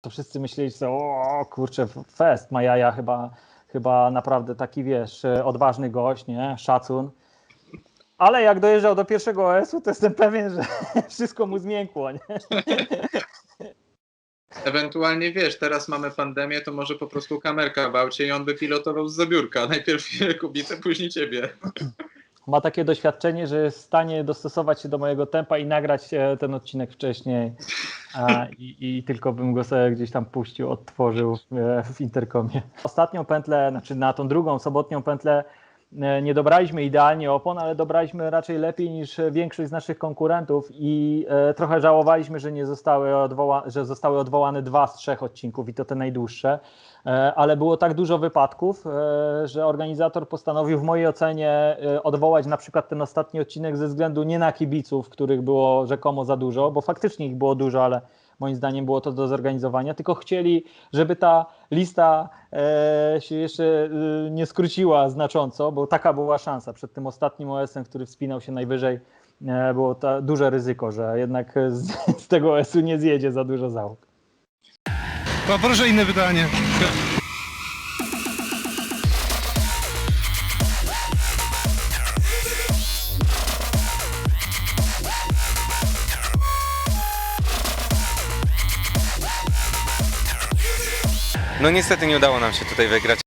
to wszyscy myśleli, że o kurczę, fest, ma jaja chyba, chyba naprawdę taki, wiesz, odważny gość, nie, szacun. Ale jak dojeżdżał do pierwszego OS-u, to jestem pewien, że wszystko mu zmiękło, nie? Ewentualnie wiesz, teraz mamy pandemię, to może po prostu kamerka w aucie i on by pilotował z zabiórka. Najpierw kobietę, później ciebie. Ma takie doświadczenie, że jest w stanie dostosować się do mojego tempa i nagrać e, ten odcinek wcześniej. A, i, I tylko bym go sobie gdzieś tam puścił, odtworzył e, w interkomie. Ostatnią pętlę, znaczy na tą drugą sobotnią pętlę nie dobraliśmy idealnie opon, ale dobraliśmy raczej lepiej niż większość z naszych konkurentów i e, trochę żałowaliśmy, że nie zostały, odwoła- że zostały odwołane dwa z trzech odcinków i to te najdłuższe, e, ale było tak dużo wypadków, że organizator postanowił w mojej ocenie odwołać na przykład ten ostatni odcinek ze względu nie na kibiców, których było rzekomo za dużo, bo faktycznie ich było dużo, ale moim zdaniem było to do zorganizowania, tylko chcieli, żeby ta lista e, się jeszcze e, nie skróciła znacząco, bo taka była szansa. Przed tym ostatnim OS-em, który wspinał się najwyżej, e, było to duże ryzyko, że jednak z, z tego OS-u nie zjedzie za dużo załóg. Poproszę inne pytanie. No niestety nie udało nam się tutaj wygrać.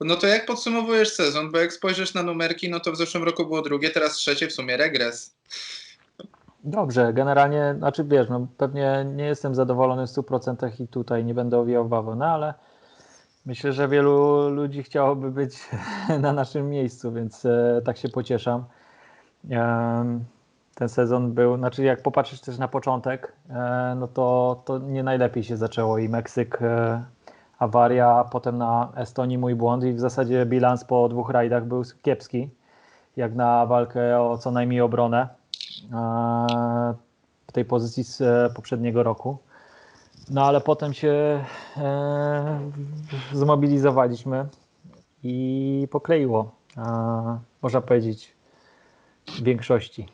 No to jak podsumowujesz sezon? Bo jak spojrzysz na numerki, no to w zeszłym roku było drugie, teraz trzecie, w sumie regres. Dobrze, generalnie, znaczy wiesz, no pewnie nie jestem zadowolony w 100% i tutaj nie będę owijał bawełny, ale myślę, że wielu ludzi chciałoby być na naszym miejscu, więc e, tak się pocieszam. Ten sezon był, znaczy jak popatrzysz też na początek, e, no to, to nie najlepiej się zaczęło i Meksyk e, awaria, potem na Estonii mój błąd i w zasadzie bilans po dwóch rajdach był kiepski, jak na walkę o co najmniej obronę e, w tej pozycji z poprzedniego roku. No ale potem się zmobilizowaliśmy i pokleiło, można powiedzieć, w większości.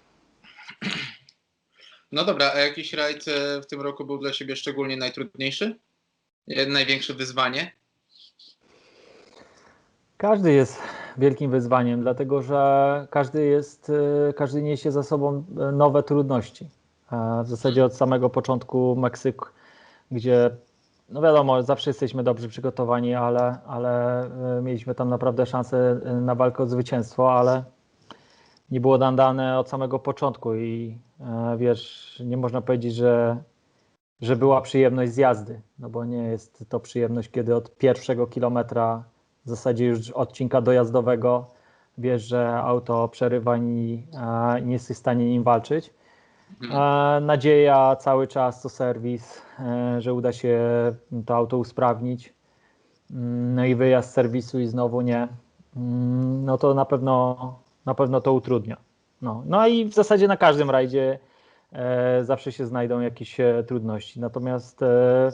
No dobra, a jakiś rajd w tym roku był dla Ciebie szczególnie najtrudniejszy? Największe wyzwanie? Każdy jest wielkim wyzwaniem, dlatego że każdy jest, każdy niesie za sobą nowe trudności. W zasadzie od samego początku Meksyk, gdzie no wiadomo, zawsze jesteśmy dobrze przygotowani, ale, ale mieliśmy tam naprawdę szansę na walkę o zwycięstwo, ale nie było nam dane od samego początku i e, wiesz, nie można powiedzieć, że, że była przyjemność z jazdy, no bo nie jest to przyjemność, kiedy od pierwszego kilometra, w zasadzie już odcinka dojazdowego, wiesz, że auto przerywa i, i nie jesteś w stanie nim walczyć. E, nadzieja cały czas to serwis, e, że uda się to auto usprawnić. Mm, no i wyjazd z serwisu i znowu nie. Mm, no to na pewno na pewno to utrudnia. No, no i w zasadzie na każdym rajdzie e, zawsze się znajdą jakieś e, trudności. Natomiast e,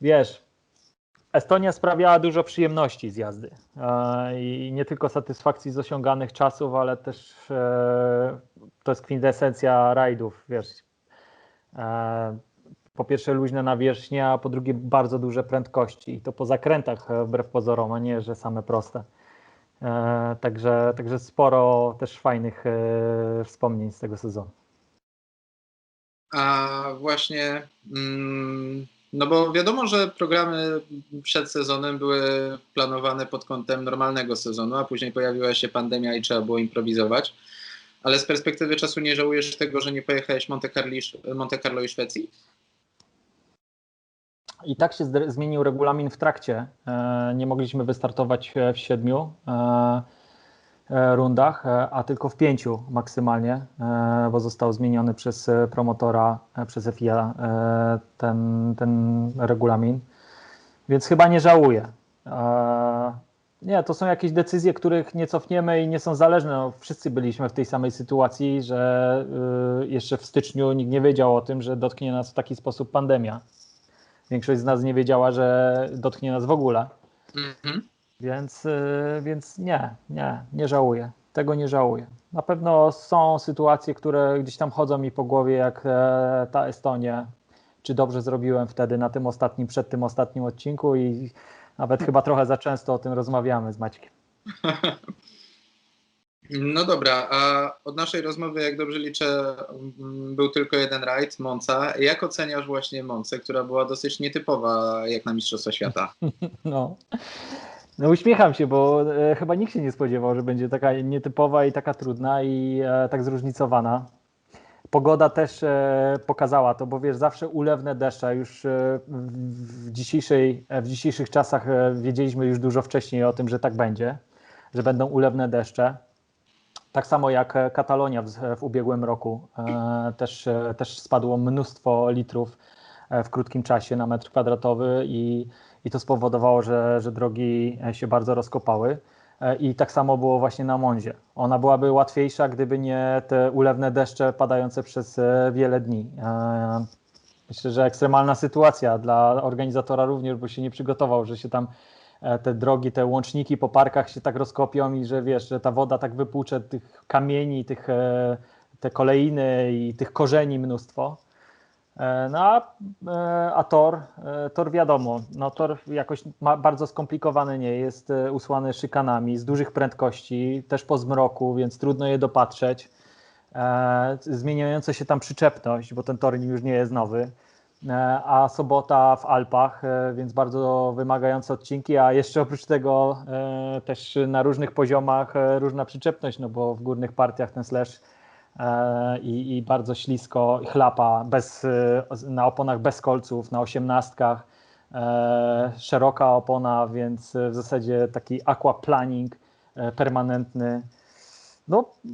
wiesz, Estonia sprawiała dużo przyjemności z jazdy e, i nie tylko satysfakcji z osiąganych czasów, ale też e, to jest kwintesencja rajdów, wiesz. E, po pierwsze luźne nawierzchnia, a po drugie bardzo duże prędkości i to po zakrętach wbrew pozorom, a nie, że same proste. E, także, także sporo też fajnych e, wspomnień z tego sezonu. A właśnie, mm, no bo wiadomo, że programy przed sezonem były planowane pod kątem normalnego sezonu, a później pojawiła się pandemia i trzeba było improwizować. Ale z perspektywy czasu nie żałujesz tego, że nie pojechałeś Monte, Carlo i Szwecji? I tak się zmienił regulamin w trakcie. E, nie mogliśmy wystartować e, w siedmiu e, rundach, a tylko w pięciu maksymalnie, bo został zmieniony przez promotora, przez FIA ten, ten regulamin. Więc chyba nie żałuję. Nie, to są jakieś decyzje, których nie cofniemy i nie są zależne. No, wszyscy byliśmy w tej samej sytuacji, że jeszcze w styczniu nikt nie wiedział o tym, że dotknie nas w taki sposób pandemia. Większość z nas nie wiedziała, że dotknie nas w ogóle. Mhm. Więc, y, więc nie, nie, nie żałuję. Tego nie żałuję. Na pewno są sytuacje, które gdzieś tam chodzą mi po głowie, jak e, ta Estonia. czy dobrze zrobiłem wtedy na tym ostatnim, przed tym ostatnim odcinku i nawet chyba trochę za często o tym rozmawiamy z Maćkiem. No dobra, a od naszej rozmowy, jak dobrze liczę, mm, był tylko jeden rajd, Monza. Jak oceniasz właśnie Moncę, która była dosyć nietypowa jak na Mistrzostwa Świata? No. No uśmiecham się, bo e, chyba nikt się nie spodziewał, że będzie taka nietypowa i taka trudna i e, tak zróżnicowana. Pogoda też e, pokazała to, bo wiesz, zawsze ulewne deszcze. Już w, dzisiejszej, w dzisiejszych czasach wiedzieliśmy już dużo wcześniej o tym, że tak będzie, że będą ulewne deszcze. Tak samo jak e, Katalonia w, w ubiegłym roku. E, też, e, też spadło mnóstwo litrów w krótkim czasie na metr kwadratowy i, i to spowodowało, że, że drogi się bardzo rozkopały. I tak samo było właśnie na Monzie. Ona byłaby łatwiejsza, gdyby nie te ulewne deszcze padające przez wiele dni. Myślę, że ekstremalna sytuacja dla organizatora również, bo się nie przygotował, że się tam te drogi, te łączniki po parkach się tak rozkopią i że wiesz, że ta woda tak wypłucze tych kamieni, tych, e, te kolejny i tych korzeni mnóstwo. E, No a, e, a tor, e, tor wiadomo, no tor jakoś bardzo skomplikowany nie jest, e, usłany szykanami z dużych prędkości, też po zmroku, więc trudno je dopatrzeć. E, Zmieniająca się tam przyczepność, bo ten tor już nie jest nowy. E, A sobota w Alpach, e, więc bardzo wymagające odcinki, a jeszcze oprócz tego e, też na różnych poziomach różna przyczepność, no bo w górnych partiach ten slash i, i bardzo ślisko, i chlapa bez, na oponach bez kolców, na osiemnastkach, szeroka opona, więc w zasadzie taki aquaplaning permanentny. No e,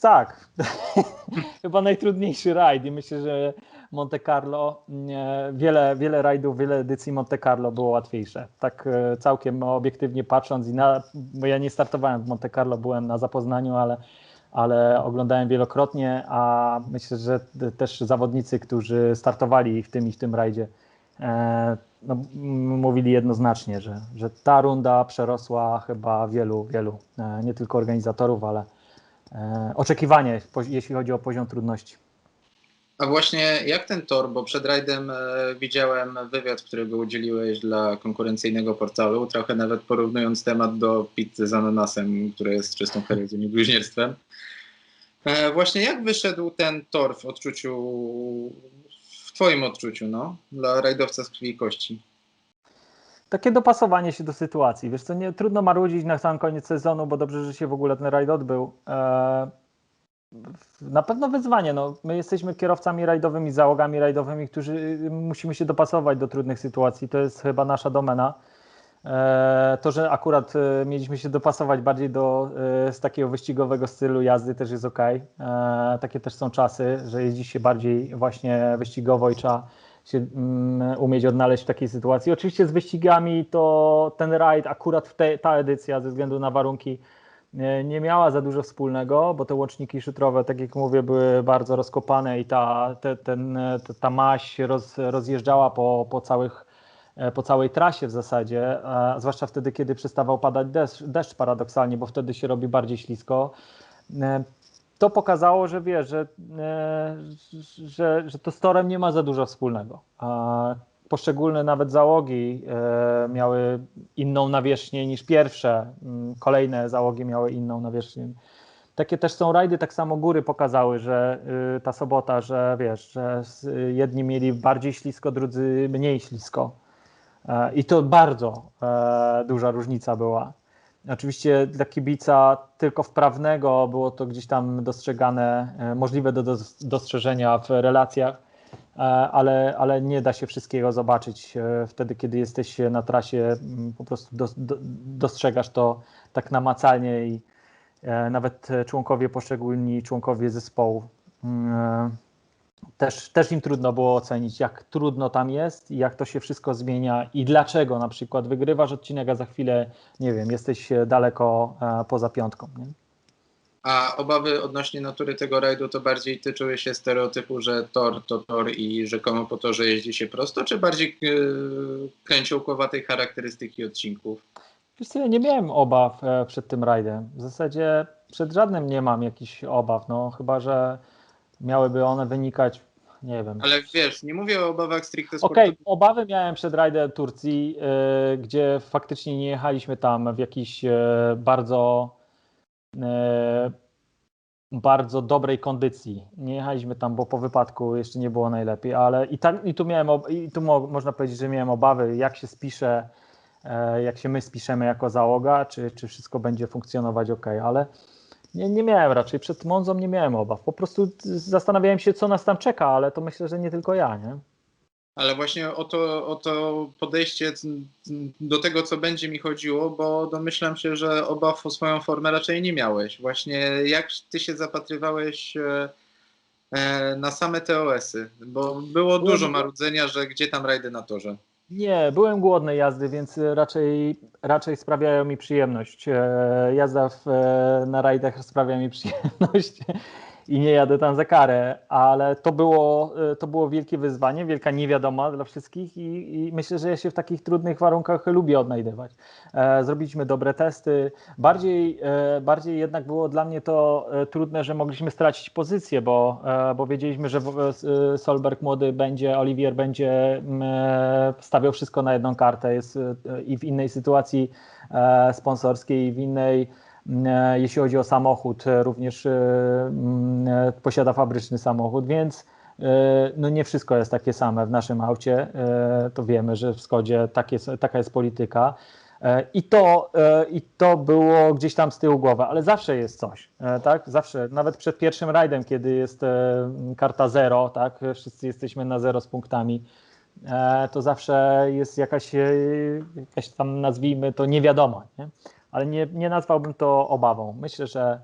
tak, chyba najtrudniejszy rajd i myślę, że Monte Carlo, wiele, wiele rajdów, wiele edycji Monte Carlo było łatwiejsze. Tak e, całkiem obiektywnie patrząc i na, bo ja nie startowałem w Monte Carlo, byłem na zapoznaniu, ale ale oglądałem wielokrotnie, a myślę, że też zawodnicy, którzy startowali w tym i w tym rajdzie, no, m- mówili jednoznacznie, że, że ta runda przerosła chyba wielu, wielu, e, nie tylko organizatorów, ale e, oczekiwanie, jeśli chodzi o poziom trudności. A właśnie jak ten tor, bo przed rajdem e, widziałem wywiad, którego udzieliłeś dla konkurencyjnego portalu, trochę nawet porównując temat do pizzy z ananasem, która jest czystą herezją i bluźnierstwem. E, właśnie jak wyszedł ten tor w odczuciu, twoim odczuciu, no, dla rajdowca z krwi i kości? Takie dopasowanie się do sytuacji. Wiesz co, nie, trudno marudzić na sam koniec sezonu, bo dobrze, że się w ogóle ten rajd odbył. E, na pewno wyzwanie. No, my jesteśmy kierowcami rajdowymi, załogami rajdowymi, którzy musimy się dopasować do trudnych sytuacji. To jest chyba nasza domena. E, To, że akurat e, mieliśmy się dopasować bardziej do e, z takiego wyścigowego stylu jazdy też jest ok. Takie też są czasy, że jeździ się bardziej właśnie wyścigowo i trzeba się mm, umieć odnaleźć w takiej sytuacji. Oczywiście z wyścigami to ten rajd, akurat te, ta edycja ze względu na warunki nie, miała za dużo wspólnego, bo te łączniki szutrowe, tak jak mówię, były bardzo rozkopane i ta, te, ten, ta, się roz, rozjeżdżała po, po, całych, po całej trasie w zasadzie, a zwłaszcza wtedy, kiedy przestawał padać deszcz, deszcz paradoksalnie, bo wtedy się robi bardziej ślisko. E, To pokazało, że wiesz, że, e, że, że to z torem nie ma za dużo wspólnego. Poszczególne nawet załogi e, miały inną nawierzchnię niż pierwsze. Mm, Kolejne załogi miały inną nawierzchnię. Takie też są rajdy, tak samo góry pokazały, że y, ta sobota, że wiesz, że s- jedni mieli bardziej ślisko, drudzy mniej ślisko. I to bardzo e, duża różnica była. Oczywiście dla kibica tylko wprawnego było to gdzieś tam dostrzegane, e, możliwe do dos- dostrzeżenia w relacjach, e, ale, ale nie da się wszystkiego zobaczyć wtedy, kiedy jesteś na trasie, m, po prostu dos, do, dostrzegasz to tak namacalnie i nawet członkowie, poszczególni członkowie zespołu. E, Też, też im trudno było ocenić, jak trudno tam jest i jak to się wszystko zmienia i dlaczego na przykład wygrywasz odcinek, a za chwilę, nie wiem, jesteś e, daleko e, poza piątką. Nie? A obawy odnośnie natury tego rajdu to bardziej tyczyły się stereotypu, że tor to tor i rzekomo po torze jeździ się prosto, czy bardziej yy, kręciołkowatej charakterystyki odcinków? Wiesz co, ja nie miałem obaw e, przed tym rajdem. W zasadzie przed żadnym nie mam jakichś obaw, no chyba, że miałyby one wynikać nie wiem. Ale wiesz, nie mówię o obawach stricte Okej, sportowych. obawy miałem przed rajdem Turcji, e, gdzie faktycznie nie jechaliśmy tam w jakiejś e, bardzo e, bardzo dobrej kondycji. Nie jechaliśmy tam, bo po wypadku jeszcze nie było najlepiej, ale i, tak, i tu miałem, i tu mo, można powiedzieć, że miałem obawy, jak się spisze, jak się my spiszemy jako załoga, czy, czy wszystko będzie funkcjonować ok, ale nie, nie miałem raczej, przed Monzą nie miałem obaw. Po prostu zastanawiałem się, co nas tam czeka, ale to myślę, że nie tylko ja, nie? Ale właśnie o to, o to podejście do tego, co będzie mi chodziło, bo domyślam się, że obaw o swoją formę raczej nie miałeś. Właśnie jak ty się zapatrywałeś e, e, na same TOS-y? Bo było dużo marudzenia, że gdzie tam rajdy na torze. Nie, byłem głodny jazdy, więc raczej, raczej sprawiają mi przyjemność. E, Jazda w, e, na rajdach sprawia mi przyjemność i nie jadę tam za karę, ale to było, e, to było wielkie wyzwanie, wielka niewiadoma dla wszystkich i, i myślę, że ja się w takich trudnych warunkach lubię odnajdywać. E, Zrobiliśmy dobre testy. Bardziej, e, bardziej jednak było dla mnie to trudne, że mogliśmy stracić pozycję, bo, bo wiedzieliśmy, że Solberg młody będzie, Olivier będzie mm, stawiał wszystko na jedną kartę. Jest i w innej sytuacji sponsorskiej, i w innej, jeśli chodzi o samochód, e, również e, mm, e, posiada fabryczny samochód, więc e, no nie wszystko jest takie same w naszym aucie. E, To wiemy, że w Skodzie tak jest, taka jest polityka. E, I to, e, I to było gdzieś tam z tyłu głowy, ale zawsze jest coś, e, tak? Zawsze, nawet przed pierwszym rajdem, kiedy jest e, karta zero, tak? Wszyscy jesteśmy na zero z punktami, e, to zawsze jest jakaś, e, jakaś tam, nazwijmy to, niewiadoma, nie? Ale nie, nie nazwałbym to obawą. Myślę, że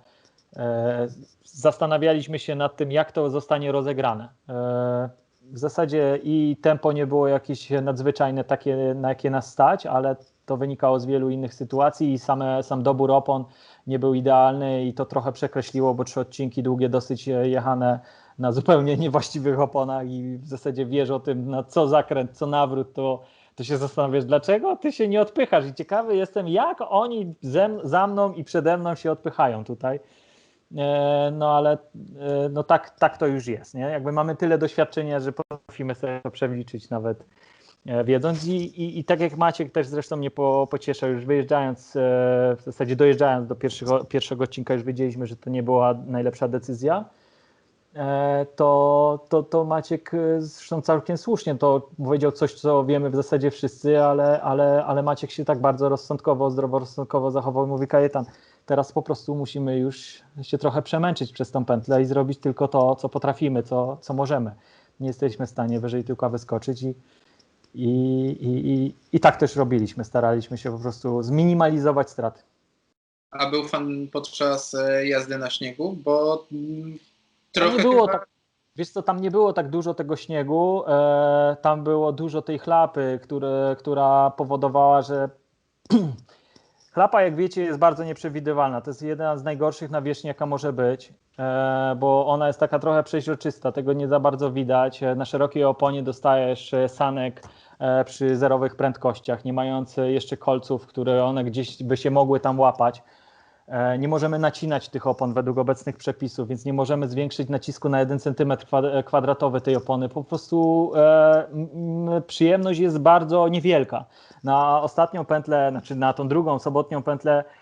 e, zastanawialiśmy się nad tym, jak to zostanie rozegrane. E, w zasadzie i tempo nie było jakieś nadzwyczajne, takie, na jakie nas stać, ale to wynikało z wielu innych sytuacji i same, sam dobór opon nie był idealny i to trochę przekreśliło, bo trzy odcinki długie, dosyć jechane na zupełnie niewłaściwych oponach i w zasadzie wiesz o tym, na co zakręt, co nawrót, to, to się zastanawiasz, dlaczego ty się nie odpychasz i ciekawy jestem, jak oni ze, za mną i przede mną się odpychają tutaj. E, No ale e, no tak, tak to już jest. Nie? Jakby mamy tyle doświadczenia, że potrafimy sobie to przeliczyć nawet e, wiedząc. I, i, i tak jak Maciek też zresztą mnie po, pocieszał, już wyjeżdżając, w zasadzie dojeżdżając do pierwszego, pierwszego odcinka, już wiedzieliśmy, że to nie była najlepsza decyzja. E, To, to, to Maciek e, zresztą całkiem słusznie to powiedział coś, co wiemy w zasadzie wszyscy, ale, ale, ale Maciek się tak bardzo rozsądkowo, zdroworozsądkowo zachował. Mówi Kajetan, teraz po prostu musimy już się trochę przemęczyć przez tą pętlę i zrobić tylko to, co potrafimy, co, co możemy. Nie jesteśmy w stanie wyżej tylko wyskoczyć i, i, i, i, i tak też robiliśmy. Staraliśmy się po prostu zminimalizować straty. A był fan podczas e, jazdy na śniegu, bo mm, trochę nie było chyba- tak, wiesz co, tam nie było tak dużo tego śniegu, e, tam było dużo tej chlapy, które, która powodowała, że chlapa, jak wiecie, jest bardzo nieprzewidywalna. To jest jedna z najgorszych nawierzchni, jaka może być, e, bo ona jest taka trochę przeźroczysta, tego nie za bardzo widać. E, Na szerokiej oponie dostajesz sanek e, przy zerowych prędkościach, nie mając jeszcze kolców, które one gdzieś by się mogły tam łapać. E, Nie możemy nacinać tych opon według obecnych przepisów, więc nie możemy zwiększyć nacisku na 1 cm kwadratowy tej opony. Po prostu e, przyjemność jest bardzo niewielka. Na ostatnią pętlę, znaczy na tą drugą sobotnią pętlę e,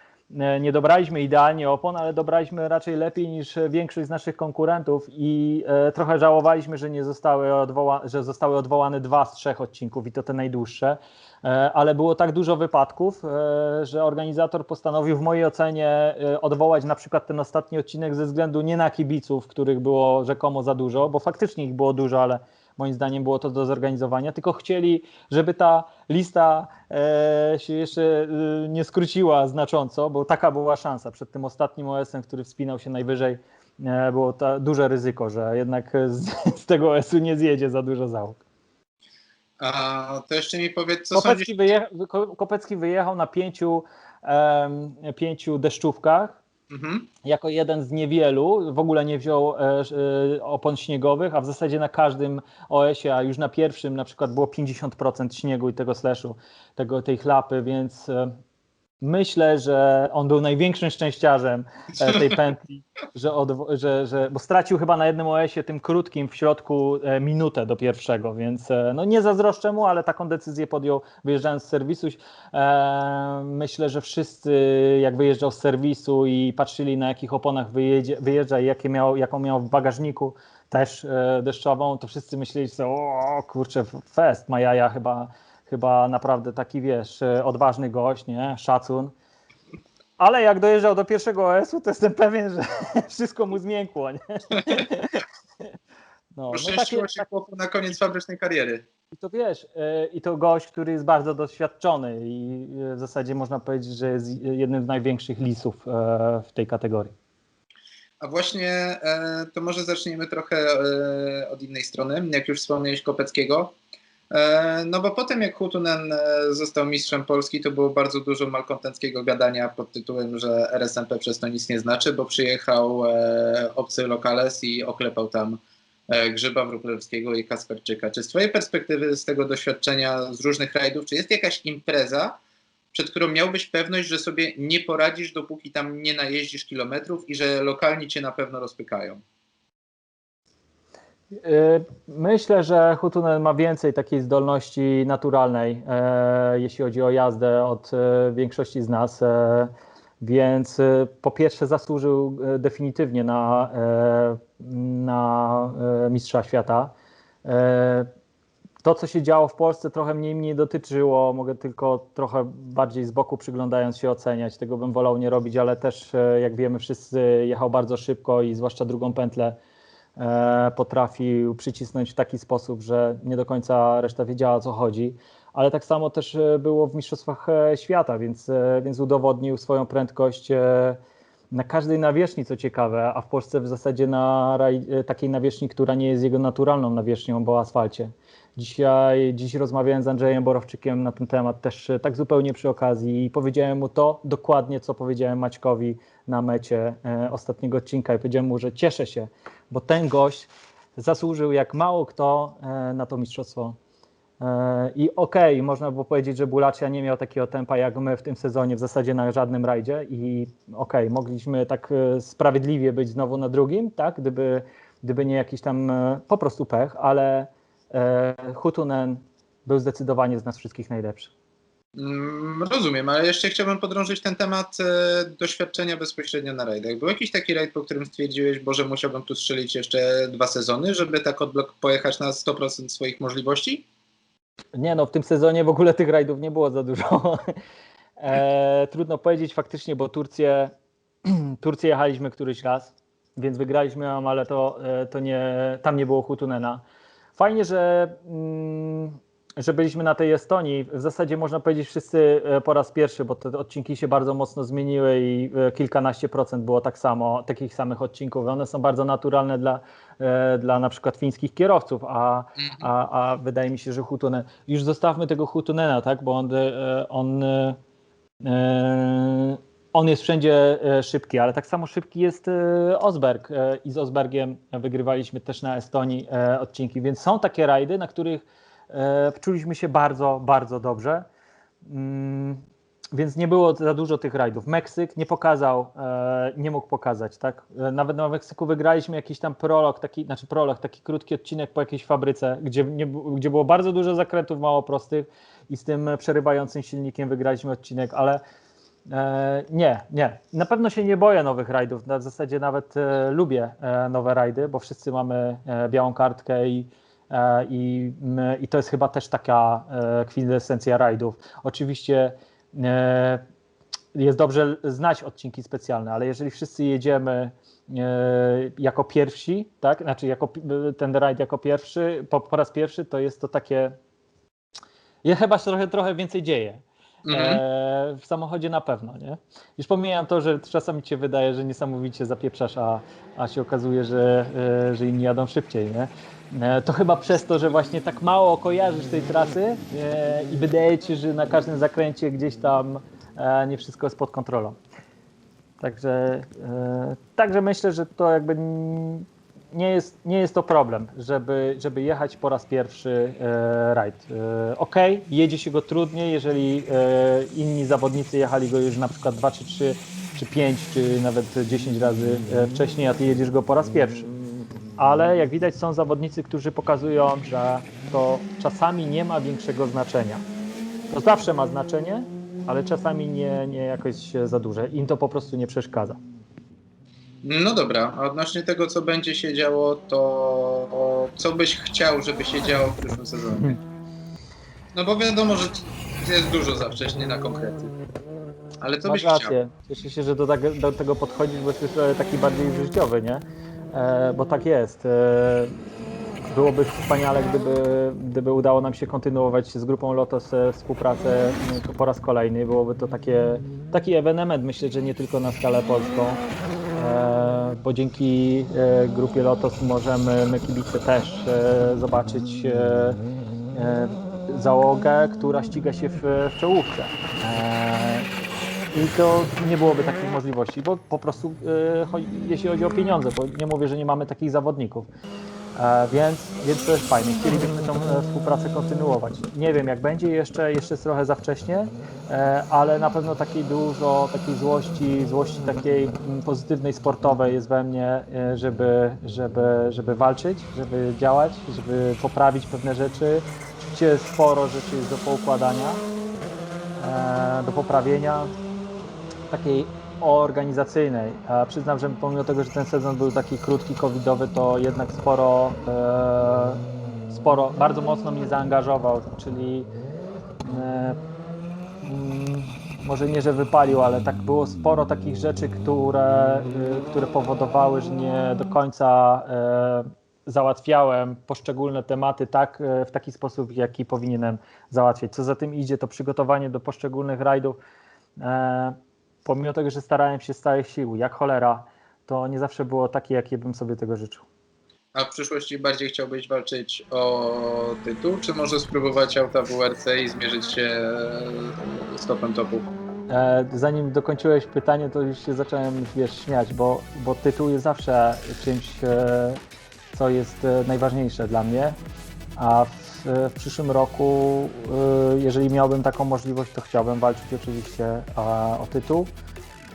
nie dobraliśmy idealnie opon, ale dobraliśmy raczej lepiej niż większość z naszych konkurentów i e, trochę żałowaliśmy, że nie zostały, odwoła- że zostały odwołane dwa z trzech odcinków i to te najdłuższe. E, ale było tak dużo wypadków, e, że organizator postanowił w mojej ocenie e, odwołać na przykład ten ostatni odcinek ze względu nie na kibiców, których było rzekomo za dużo, bo faktycznie ich było dużo, ale moim zdaniem było to do zorganizowania, tylko chcieli, żeby ta lista e, się jeszcze e, nie skróciła znacząco, bo taka była szansa przed tym ostatnim OS-em, który wspinał się najwyżej. e, Było to duże ryzyko, że jednak z, z tego OS-u nie zjedzie za dużo załóg. A to jeszcze mi powiedz, co sądzisz Kopecki, wyjecha- Ko- Kopecki wyjechał na pięciu, pięciu deszczówkach. Mhm. Jako jeden z niewielu w ogóle nie wziął e, e, opon śniegowych, a w zasadzie na każdym OS-ie, a już na pierwszym na przykład było 50% śniegu i tego slashu, tego, tej chlapy, więc e, myślę, że on był największym szczęściarzem e, tej pętli, że, odwo- że, że bo stracił chyba na jednym OS-ie tym krótkim w środku e, minutę do pierwszego, więc e, no nie zazdroszczę mu, ale taką decyzję podjął wyjeżdżając z serwisu. Myślę, że wszyscy jak wyjeżdżał z serwisu i patrzyli na jakich oponach wyjedzie, wyjeżdża i jakie miał, jaką miał w bagażniku też deszczową, to wszyscy myśleli sobie, o kurczę, fest, ma jaja chyba, chyba naprawdę taki, wiesz, e, odważny gość, nie, szacun. Ale jak dojeżdżał do pierwszego OS-u, to jestem pewien, że wszystko mu zmiękło, nie? No, no takie, się chłopu na koniec fabrycznej kariery. i to wiesz, e, i to gość, który jest bardzo doświadczony i e, w zasadzie można powiedzieć, że jest jednym z największych lisów w tej kategorii. A właśnie to może zaczniemy trochę od innej strony, jak już wspomniałeś Kopeckiego. E, no bo potem jak Hutunen e, został mistrzem Polski, to było bardzo dużo malkontenckiego gadania pod tytułem, że RSMP przez to nic nie znaczy, bo przyjechał e, obcy lokales i oklepał tam Grzyba Wróblewskiego i Kasperczyka. Czy z twojej perspektywy, z tego doświadczenia z różnych rajdów, czy jest jakaś impreza, przed którą miałbyś pewność, że sobie nie poradzisz, dopóki tam nie najeździsz kilometrów i że lokalni cię na pewno rozpykają. Y, Myślę, że Hutunen ma więcej takiej zdolności naturalnej, e, jeśli chodzi o jazdę od e, większości z nas, e, więc po pierwsze zasłużył definitywnie na, na Mistrza Świata. To, co się działo w Polsce, trochę mniej mnie dotyczyło. Mogę tylko trochę bardziej z boku przyglądając się oceniać. Tego bym wolał nie robić, ale też, jak wiemy, wszyscy jechał bardzo szybko i zwłaszcza drugą pętlę potrafił przycisnąć w taki sposób, że nie do końca reszta wiedziała o co chodzi. Ale tak samo też e, było w Mistrzostwach e, Świata, więc, e, więc udowodnił swoją prędkość e, na każdej nawierzchni, co ciekawe, a w Polsce w zasadzie na e, takiej nawierzchni, która nie jest jego naturalną nawierzchnią, bo asfalcie. Dzisiaj, dziś rozmawiałem z Andrzejem Borowczykiem na ten temat też e, tak zupełnie przy okazji i powiedziałem mu to dokładnie, co powiedziałem Maćkowi na mecie e, ostatniego odcinka i powiedziałem mu, że cieszę się, bo ten gość zasłużył jak mało kto e, na to mistrzostwo. I okej, można było powiedzieć, że Bulacia nie miał takiego tempa jak my w tym sezonie, w zasadzie na żadnym rajdzie i okej, mogliśmy tak sprawiedliwie być znowu na drugim, tak, gdyby, gdyby nie jakiś tam po prostu pech, ale Hutunen był zdecydowanie z nas wszystkich najlepszy. Mm, Rozumiem, ale jeszcze chciałbym podrążyć ten temat e, doświadczenia bezpośrednio na rajdach. Był jakiś taki rajd, po którym stwierdziłeś, Boże, musiałbym tu strzelić jeszcze dwa sezony, żeby tak odblok pojechać na 100% swoich możliwości? Nie no, w tym sezonie w ogóle tych rajdów nie było za dużo. E, trudno powiedzieć faktycznie, bo Turcję, Turcję jechaliśmy któryś raz, więc wygraliśmy ją, ale to, e, to nie, tam nie było Hutunena. Fajnie, że, mm, że byliśmy na tej Estonii. W zasadzie można powiedzieć wszyscy e, po raz pierwszy, bo te odcinki się bardzo mocno zmieniły i e, kilkanaście procent było tak samo, takich samych odcinków. One są bardzo naturalne dla, e, dla na przykład fińskich kierowców, a, a, a wydaje mi się, że Hutunen, już zostawmy tego Hutunena, tak, bo on, on, e, on jest wszędzie e, szybki, ale tak samo szybki jest e, Osberg e, i z Osbergiem wygrywaliśmy też na Estonii odcinki, więc są takie rajdy, na których czuliśmy się bardzo, bardzo dobrze. Mm, Więc nie było za dużo tych rajdów. Meksyk nie pokazał, nie mógł pokazać, tak? Nawet na Meksyku wygraliśmy jakiś tam prolog, taki, znaczy prolog, taki krótki odcinek po jakiejś fabryce, gdzie, nie, gdzie było bardzo dużo zakrętów mało prostych i z tym przerywającym silnikiem wygraliśmy odcinek, ale nie, nie. Na pewno się nie boję nowych rajdów. Na zasadzie nawet e, lubię e, nowe rajdy, bo wszyscy mamy e, białą kartkę i, e, i, i to jest chyba też taka e, kwintesencja rajdów. Oczywiście e, jest dobrze znać odcinki specjalne, ale jeżeli wszyscy jedziemy e, jako pierwsi, tak, znaczy jako ten rajd jako pierwszy, po, po raz pierwszy, to jest to takie, ja chyba się trochę, trochę więcej dzieje. Mhm. E, w samochodzie na pewno, nie? Już pomijam to, że czasami ci się wydaje, że niesamowicie zapieprzasz, a, a się okazuje, że, e, że inni jadą szybciej, nie? E, to chyba przez to, że właśnie tak mało kojarzysz tej trasy e, i wydaje ci że na każdym zakręcie gdzieś tam e, nie wszystko jest pod kontrolą. Także, e, także myślę, że to jakby nie jest, nie jest to problem, żeby, żeby jechać po raz pierwszy e, rajd. E, ok, jedzie się go trudniej, jeżeli e, inni zawodnicy jechali go już na przykład 2 czy 3 czy 5 czy nawet 10 razy e, wcześniej, a ty jedziesz go po raz pierwszy. Ale jak widać są zawodnicy, którzy pokazują, że to czasami nie ma większego znaczenia. To zawsze ma znaczenie, ale czasami nie, nie jakoś za duże. Im to po prostu nie przeszkadza. No dobra, a odnośnie tego, co będzie się działo, to co byś chciał, żeby się działo w przyszłym sezonie? No bo wiadomo, że jest dużo za wcześnie na konkrety. Ale co byś Masz chciał? rację. Cieszę się, że do, tak, do tego podchodzisz, bo jesteś taki bardziej życiowy, nie? E, bo tak jest. E, byłoby wspaniale, gdyby, gdyby udało nam się kontynuować z grupą Lotos e, współpracę m, po raz kolejny. Byłoby to takie, taki ewenement, myślę, że nie tylko na skalę polską. E, bo dzięki e, grupie Lotos możemy my kibice też e, zobaczyć załogę, która ściga się w, w czołówce. I to nie byłoby takich możliwości, bo po prostu jeśli chodzi o pieniądze, bo nie mówię, że nie mamy takich zawodników. E, więc, więc to jest fajne. Chcielibyśmy tą e, współpracę kontynuować. Nie wiem jak będzie, jeszcze, jeszcze jest trochę za wcześnie, e, ale na pewno takiej dużo, takiej złości, złości takiej mm, pozytywnej, sportowej jest we mnie, żeby, żeby, żeby walczyć, żeby działać, żeby poprawić pewne rzeczy. Oczywiście sporo rzeczy jest do poukładania, do poprawienia takiej organizacyjnej. Przyznam, że pomimo tego, że ten sezon był taki krótki, covidowy, to jednak sporo, e, sporo, bardzo mocno mnie zaangażował, czyli e, mm, może nie, że wypalił, ale tak było sporo takich rzeczy, które, y, które powodowały, że nie do końca e, załatwiałem poszczególne tematy tak, e, w taki sposób, jaki powinienem załatwiać. Co za tym idzie, to przygotowanie do poszczególnych rajdów. E, pomimo tego, że starałem się z całych sił, jak cholera, to nie zawsze było takie, jakie bym sobie tego życzył. A w przyszłości bardziej chciałbyś walczyć o tytuł, czy może spróbować auta WRC i zmierzyć się z topem topu? E, zanim dokończyłeś pytanie, to już się zacząłem wiesz, śmiać, bo, bo tytuł jest zawsze czymś, e, co jest e, najważniejsze dla mnie. A w, w przyszłym roku, e, jeżeli miałbym taką możliwość, to chciałbym walczyć oczywiście o tytuł.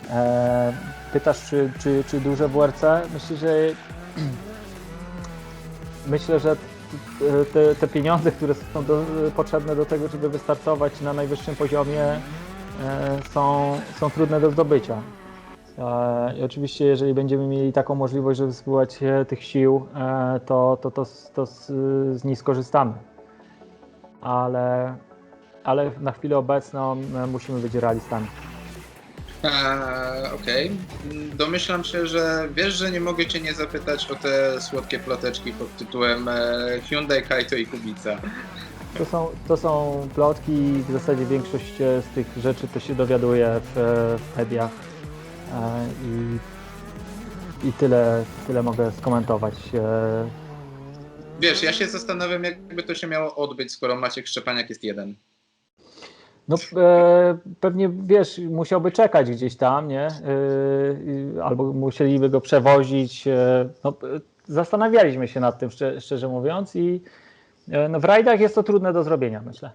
E, pytasz, czy, czy, czy duże WRC? Myślę, że myślę, że te, te pieniądze, które są do, potrzebne do tego, żeby wystartować na najwyższym poziomie, e, są, są trudne do zdobycia. E, I oczywiście, jeżeli będziemy mieli taką możliwość, żeby spływać e, tych sił, e, to, to, to, z- to z, z niej skorzystamy. Ale, ale na chwilę obecną musimy być realistami. Eee, Okej. Mm, Domyślam się, że wiesz, że nie mogę cię nie zapytać o te słodkie ploteczki pod tytułem Hyundai, Kaito i Kubica. To są, to są plotki i w zasadzie większość z tych rzeczy to się dowiaduje w, w mediach. I, i tyle, tyle mogę skomentować. E, Wiesz, ja się zastanawiam, jakby to się miało odbyć, skoro Maciek Szczepaniak jest jeden. No e, pewnie wiesz, musiałby czekać gdzieś tam, nie? E, albo musieliby go przewozić. E, no, e, zastanawialiśmy się nad tym, szczerze, szczerze mówiąc, i e, no, w rajdach jest to trudne do zrobienia, myślę.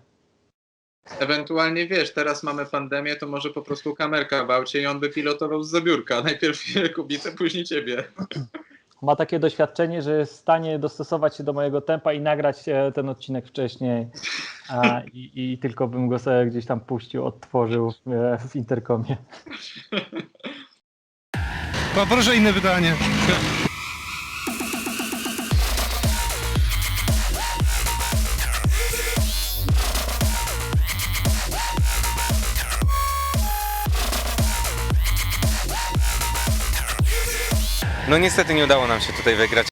Ewentualnie wiesz, teraz mamy pandemię, to może po prostu kamerka w aucie i on by pilotował z zabiórka. Najpierw Kubicę, później ciebie. Ma takie doświadczenie, że jest w stanie dostosować się do mojego tempa i nagrać e, ten odcinek wcześniej. A, i, I tylko bym go sobie gdzieś tam puścił, odtworzył e, w interkomie. Poproszę inne pytanie. No niestety nie udało nam się tutaj wygrać,